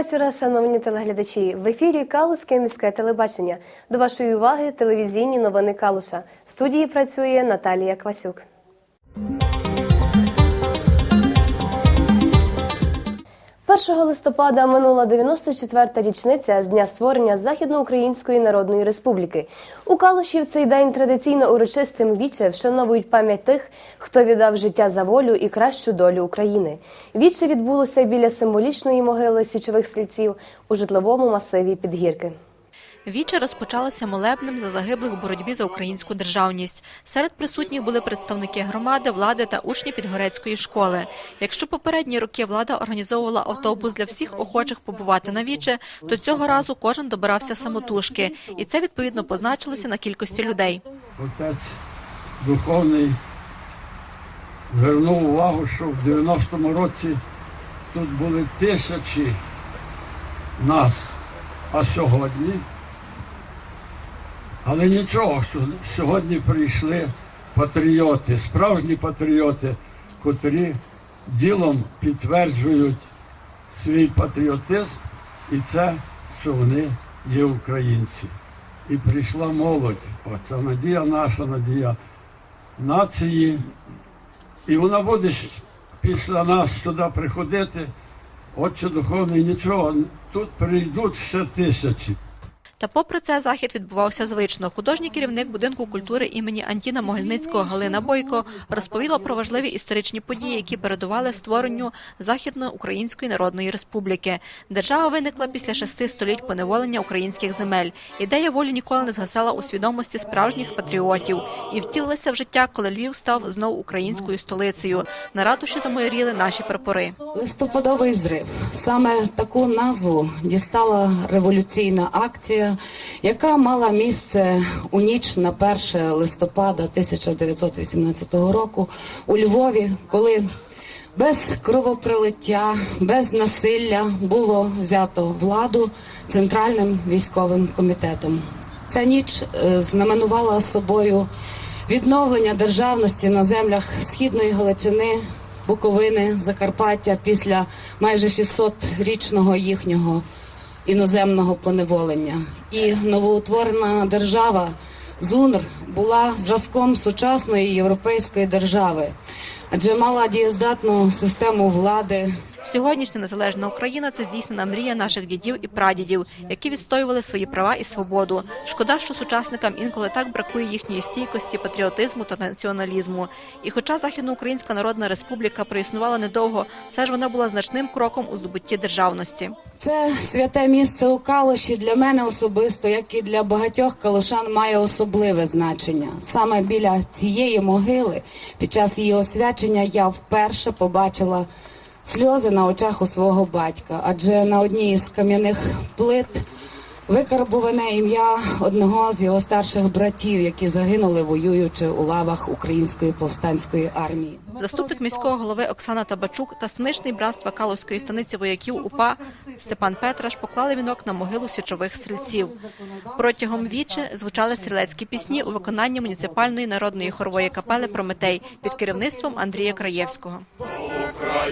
Вечора, шановні телеглядачі. В ефірі Калузьке міське телебачення. До вашої уваги телевізійні новини Калуша. В студії працює Наталія Квасюк. 1 листопада минула 94-та річниця з дня створення Західноукраїнської Народної Республіки. У Калуші в цей день традиційно урочистим віче вшановують пам'ять тих, хто віддав життя за волю і кращу долю України. Віче відбулося біля символічної могили січових стрільців у житловому масиві Підгірки. Віче розпочалося молебнем за загиблих у боротьбі за українську державність. Серед присутніх були представники громади, влади та учні Підгорецької школи. Якщо попередні роки влада організовувала автобус для всіх охочих побувати на віче, то цього разу кожен добирався самотужки, і це відповідно позначилося на кількості людей. Отець духовний звернув увагу, що в 90-му році тут були тисячі нас, а сьогодні. Але нічого, що сьогодні прийшли патріоти, справжні патріоти, котрі ділом підтверджують свій патріотизм і це, що вони є українці. І прийшла молодь. Оце надія наша, надія нації. І вона буде після нас сюди приходити. Отче духовний нічого. Тут прийдуть ще тисячі. Та попри це захід відбувався звично. Художній керівник будинку культури імені Антіна Могильницького Галина Бойко розповіла про важливі історичні події, які передували створенню Західноукраїнської Народної Республіки. Держава виникла після шести століть поневолення українських земель. Ідея волі ніколи не згасала у свідомості справжніх патріотів і втілилася в життя, коли Львів став знову українською столицею. На ратуші замайоріли наші прапори. Листопадовий зрив. Саме таку назву дістала революційна акція, яка мала місце у ніч на 1 листопада 1918 року у Львові, коли без кровопролиття, без насилля було взято владу центральним військовим комітетом. Ця ніч е, знаменувала собою відновлення державності на землях східної Галичини, Буковини, Закарпаття після майже 600-річного їхнього іноземного поневолення. І новоутворена держава ЗУНР була зразком сучасної європейської держави, адже мала дієздатну систему влади. Сьогоднішня незалежна Україна це здійснена мрія наших дідів і прадідів, які відстоювали свої права і свободу. Шкода, що сучасникам інколи так бракує їхньої стійкості, патріотизму та націоналізму. І хоча Західноукраїнська Народна Республіка проіснувала недовго, все ж вона була значним кроком у здобутті державності. Це святе місце у Калуші для мене особисто, як і для багатьох калушан, має особливе значення. Саме біля цієї могили, під час її освячення, я вперше побачила сльози на очах у свого батька, адже на одній із кам'яних плит викарбуване ім'я одного з його старших братів, які загинули, воюючи у лавах української повстанської армії. Заступник міського голови Оксана Табачук та смишний братства Калузької станиці вояків УПА Степан Петраш поклали вінок на могилу січових стрільців. Протягом віче звучали стрілецькі пісні у виконанні муніципальної народної хорової капели Прометей під керівництвом Андрія Краєвського. У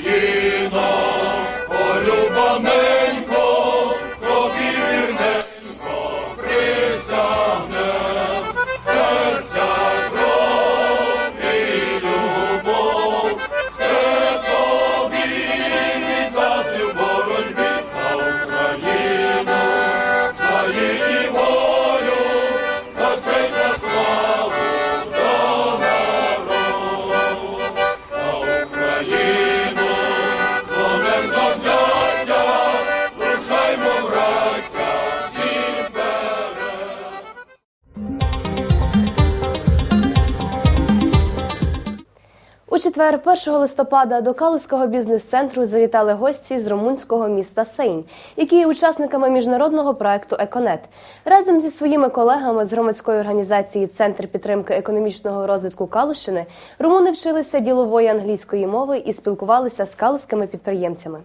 четвер, 1 листопада, до Калузького бізнес-центру завітали гості з румунського міста Сейн, які є учасниками міжнародного проекту Еконет. Разом зі своїми колегами з громадської організації Центр підтримки економічного розвитку Калущини румуни вчилися ділової англійської мови і спілкувалися з калузькими підприємцями.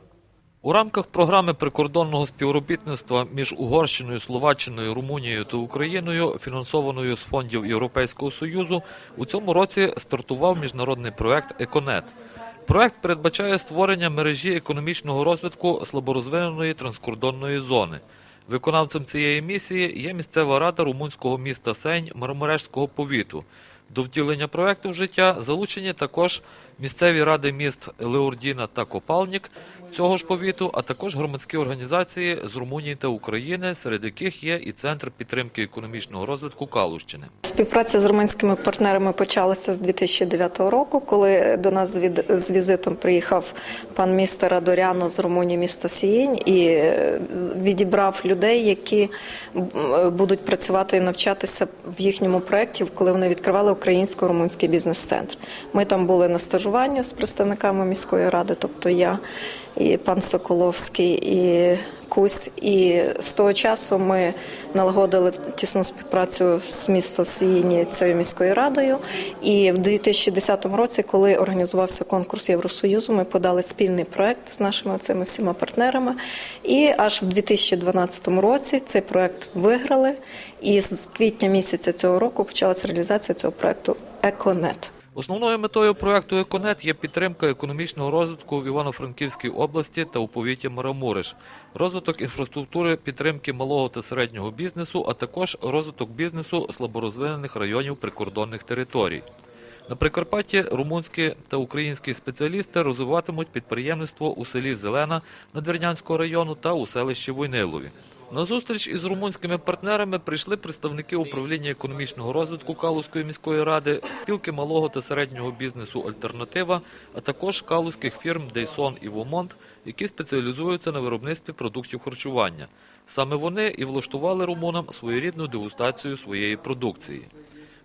У рамках програми прикордонного співробітництва між Угорщиною, Словаччиною, Румунією та Україною, фінансованою з фондів Європейського Союзу, у цьому році стартував міжнародний проект Еконет. Проект передбачає створення мережі економічного розвитку слаборозвиненої транскордонної зони. Виконавцем цієї місії є місцева рада румунського міста Сень Мармарешського повіту. До втілення проекту в життя залучені також місцеві ради міст Леордіна та Копалнік цього ж повіту, а також громадські організації з Румунії та України, серед яких є і Центр підтримки економічного розвитку Калущини. Співпраця з румунськими партнерами почалася з 2009 року, коли до нас з візитом приїхав пан містер Радоряно з Румунії міста Сієнь і е, відібрав людей, які будуть працювати і навчатися в їхньому проєкті, коли вони відкривали українсько-румунський бізнес-центр. Ми там були на стажуванні з представниками міської ради, тобто я і пан Соколовський, і Кусь. І з того часу ми налагодили тісну співпрацю з містом Сіїні цією міською радою. І в 2010 році, коли організувався конкурс Євросоюзу, ми подали спільний проект з нашими цими всіма партнерами. І аж в 2012 році цей проект виграли. І з квітня місяця цього року почалася реалізація цього проекту Еконет. Основною метою проекту «Еконет» є підтримка економічного розвитку в Івано-Франківській області та у повіті Марамуриш, розвиток інфраструктури підтримки малого та середнього бізнесу, а також розвиток бізнесу слаборозвинених районів прикордонних територій. На Прикарпатті румунські та українські спеціалісти розвиватимуть підприємництво у селі Зелена Надвірнянського району та у селищі Войнилові. На зустріч із румунськими партнерами прийшли представники управління економічного розвитку Калузької міської ради, спілки малого та середнього бізнесу Альтернатива, а також калузьких фірм Дейсон і Вомонт, які спеціалізуються на виробництві продуктів харчування. Саме вони і влаштували румунам своєрідну дегустацію своєї продукції.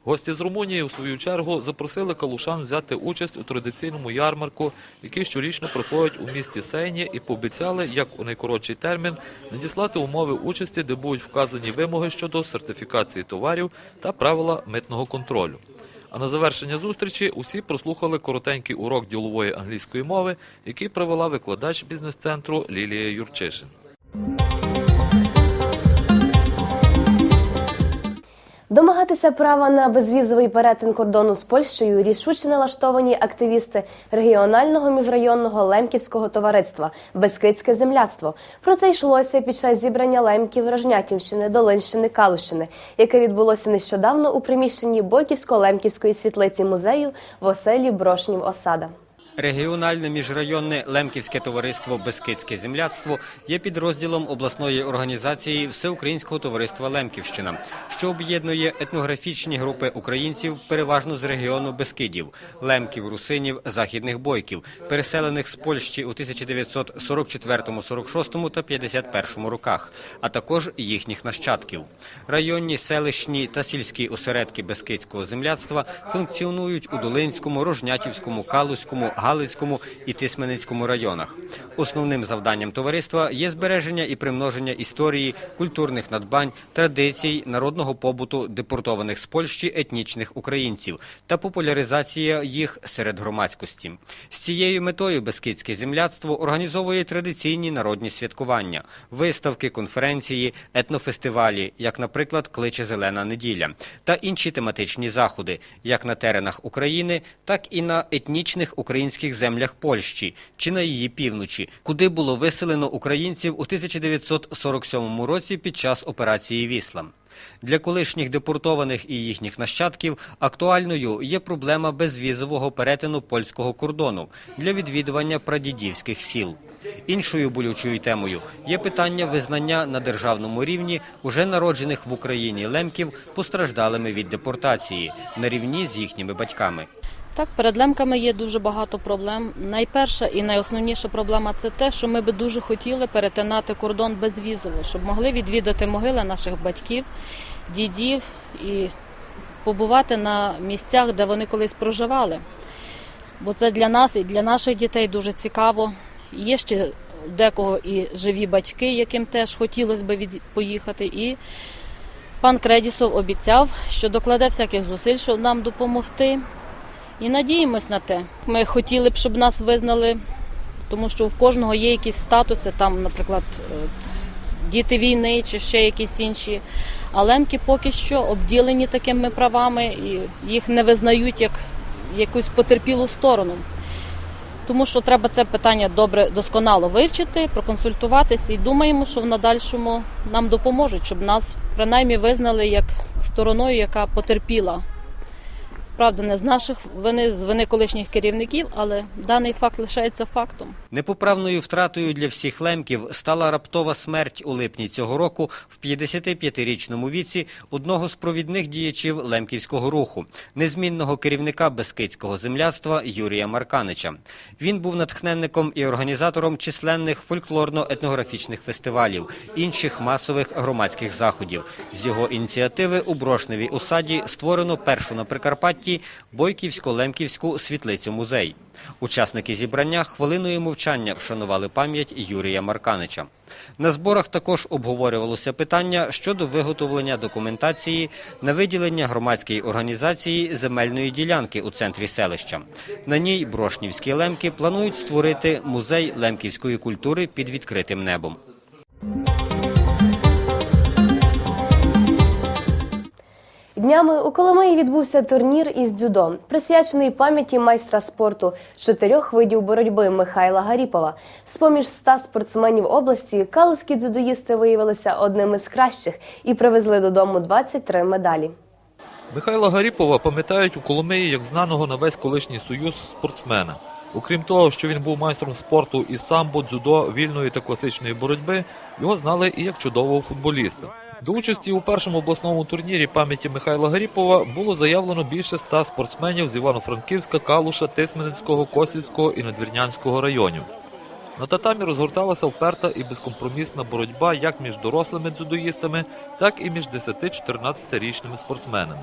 Гості з Румунії, у свою чергу, запросили калушан взяти участь у традиційному ярмарку, який щорічно проходить у місті Сейні, і пообіцяли, як у найкоротший термін, надіслати умови участі, де будуть вказані вимоги щодо сертифікації товарів та правила митного контролю. А на завершення зустрічі усі прослухали коротенький урок ділової англійської мови, який провела викладач бізнес-центру Лілія Юрчишин. Домагатися права на безвізовий перетин кордону з Польщею рішуче налаштовані активісти регіонального міжрайонного лемківського товариства Бескидське земляцтво. Про це йшлося під час зібрання лемків Рожнятівщини, Долинщини, Калущини, яке відбулося нещодавно у приміщенні Бойківсько-Лемківської світлиці музею в оселі Брошнів Осада. Регіональне міжрайонне Лемківське товариство Бескидське земляцтво є підрозділом обласної організації Всеукраїнського товариства Лемківщина, що об'єднує етнографічні групи українців, переважно з регіону Бескидів, лемків, русинів, західних бойків, переселених з Польщі у 1944, 46 та 51 роках, а також їхніх нащадків. Районні, селищні та сільські осередки Бескидського земляцтва функціонують у Долинському, Рожнятівському, Калузькому, Галицькому і Тисменицькому районах. Основним завданням товариства є збереження і примноження історії, культурних надбань, традицій, народного побуту депортованих з Польщі етнічних українців та популяризація їх серед громадськості. З цією метою Бескидське земляцтво організовує традиційні народні святкування, виставки, конференції, етнофестивалі, як, наприклад, Кличе Зелена неділя, та інші тематичні заходи, як на теренах України, так і на етнічних українських землях Польщі чи на її півночі, куди було виселено українців у 1947 році під час операції Вісла. Для колишніх депортованих і їхніх нащадків актуальною є проблема безвізового перетину польського кордону для відвідування прадідівських сіл. Іншою болючою темою є питання визнання на державному рівні уже народжених в Україні лемків постраждалими від депортації на рівні з їхніми батьками. Так, перед лемками є дуже багато проблем. Найперша і найосновніша проблема це те, що ми би дуже хотіли перетинати кордон безвізово, щоб могли відвідати могили наших батьків, дідів і побувати на місцях, де вони колись проживали. Бо це для нас і для наших дітей дуже цікаво. Є ще декого і живі батьки, яким теж хотілося б від... поїхати. І пан Кредісов обіцяв, що докладе всяких зусиль, щоб нам допомогти. І надіємось на те. Ми хотіли б, щоб нас визнали, тому що в кожного є якісь статуси, там, наприклад, діти війни чи ще якісь інші. А лемки поки що обділені такими правами і їх не визнають як якусь потерпілу сторону. тому що треба це питання добре досконало вивчити, проконсультуватися і думаємо, що в надальшому нам допоможуть, щоб нас принаймні визнали як стороною, яка потерпіла. Правда, не з наших вини, з вини колишніх керівників, але даний факт лишається фактом. Непоправною втратою для всіх лемків стала раптова смерть у липні цього року в 55-річному віці одного з провідних діячів лемківського руху, незмінного керівника Бескидського земляцтва Юрія Марканича. Він був натхненником і організатором численних фольклорно-етнографічних фестивалів, інших масових громадських заходів. З його ініціативи у Брошневій усаді створено першу на Прикарпатті Бойківсько-Лемківську світлицю-музей. Учасники зібрання хвилиною мовчання вшанували пам'ять Юрія Марканича. На зборах також обговорювалося питання щодо виготовлення документації на виділення громадській організації земельної ділянки у центрі селища. На ній брошнівські лемки планують створити музей лемківської культури під відкритим небом. Днями у Коломиї відбувся турнір із дзюдо, присвячений пам'яті майстра спорту з чотирьох видів боротьби Михайла Гаріпова. З-поміж ста спортсменів області калузькі дзюдоїсти виявилися одними з кращих і привезли додому 23 медалі. Михайла Гаріпова пам'ятають у Коломиї як знаного на весь колишній союз спортсмена. Окрім того, що він був майстром спорту із самбо, дзюдо, вільної та класичної боротьби, його знали і як чудового футболіста. До участі у першому обласному турнірі пам'яті Михайла Гаріпова було заявлено більше ста спортсменів з Івано-Франківська, Калуша, Тисменницького, Косівського і Надвірнянського районів. На татамі розгорталася вперта і безкомпромісна боротьба як між дорослими дзюдоїстами, так і між 10-14-річними спортсменами.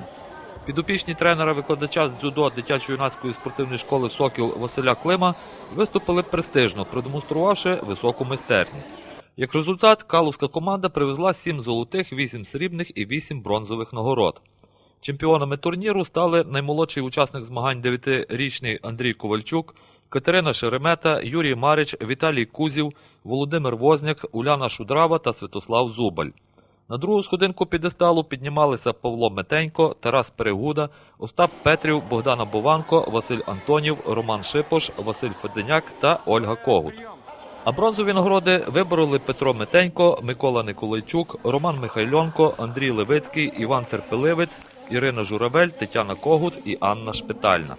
Підопічні тренера-викладача з дзюдо дитячо-юнацької спортивної школи Сокіл Василя Клима виступили престижно, продемонструвавши високу майстерність. Як результат, калузька команда привезла 7 золотих, 8 срібних і 8 бронзових нагород. Чемпіонами турніру стали наймолодший учасник змагань 9-річний Андрій Ковальчук, Катерина Шеремета, Юрій Марич, Віталій Кузів, Володимир Возняк, Уляна Шудрава та Святослав Зубаль. На другу сходинку підесталу піднімалися Павло Метенько, Тарас Перегуда, Остап Петрів, Богдана Бованко, Василь Антонів, Роман Шипош, Василь Феденяк та Ольга Когут. А бронзові нагороди вибороли Петро Метенько, Микола Николайчук, Роман Михайльонко, Андрій Левицький, Іван Терпеливець, Ірина Журавель, Тетяна Когут і Анна Шпитальна.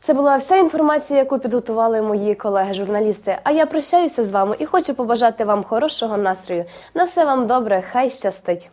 Це була вся інформація, яку підготували мої колеги-журналісти. А я прощаюся з вами і хочу побажати вам хорошого настрою. На все вам добре, хай щастить.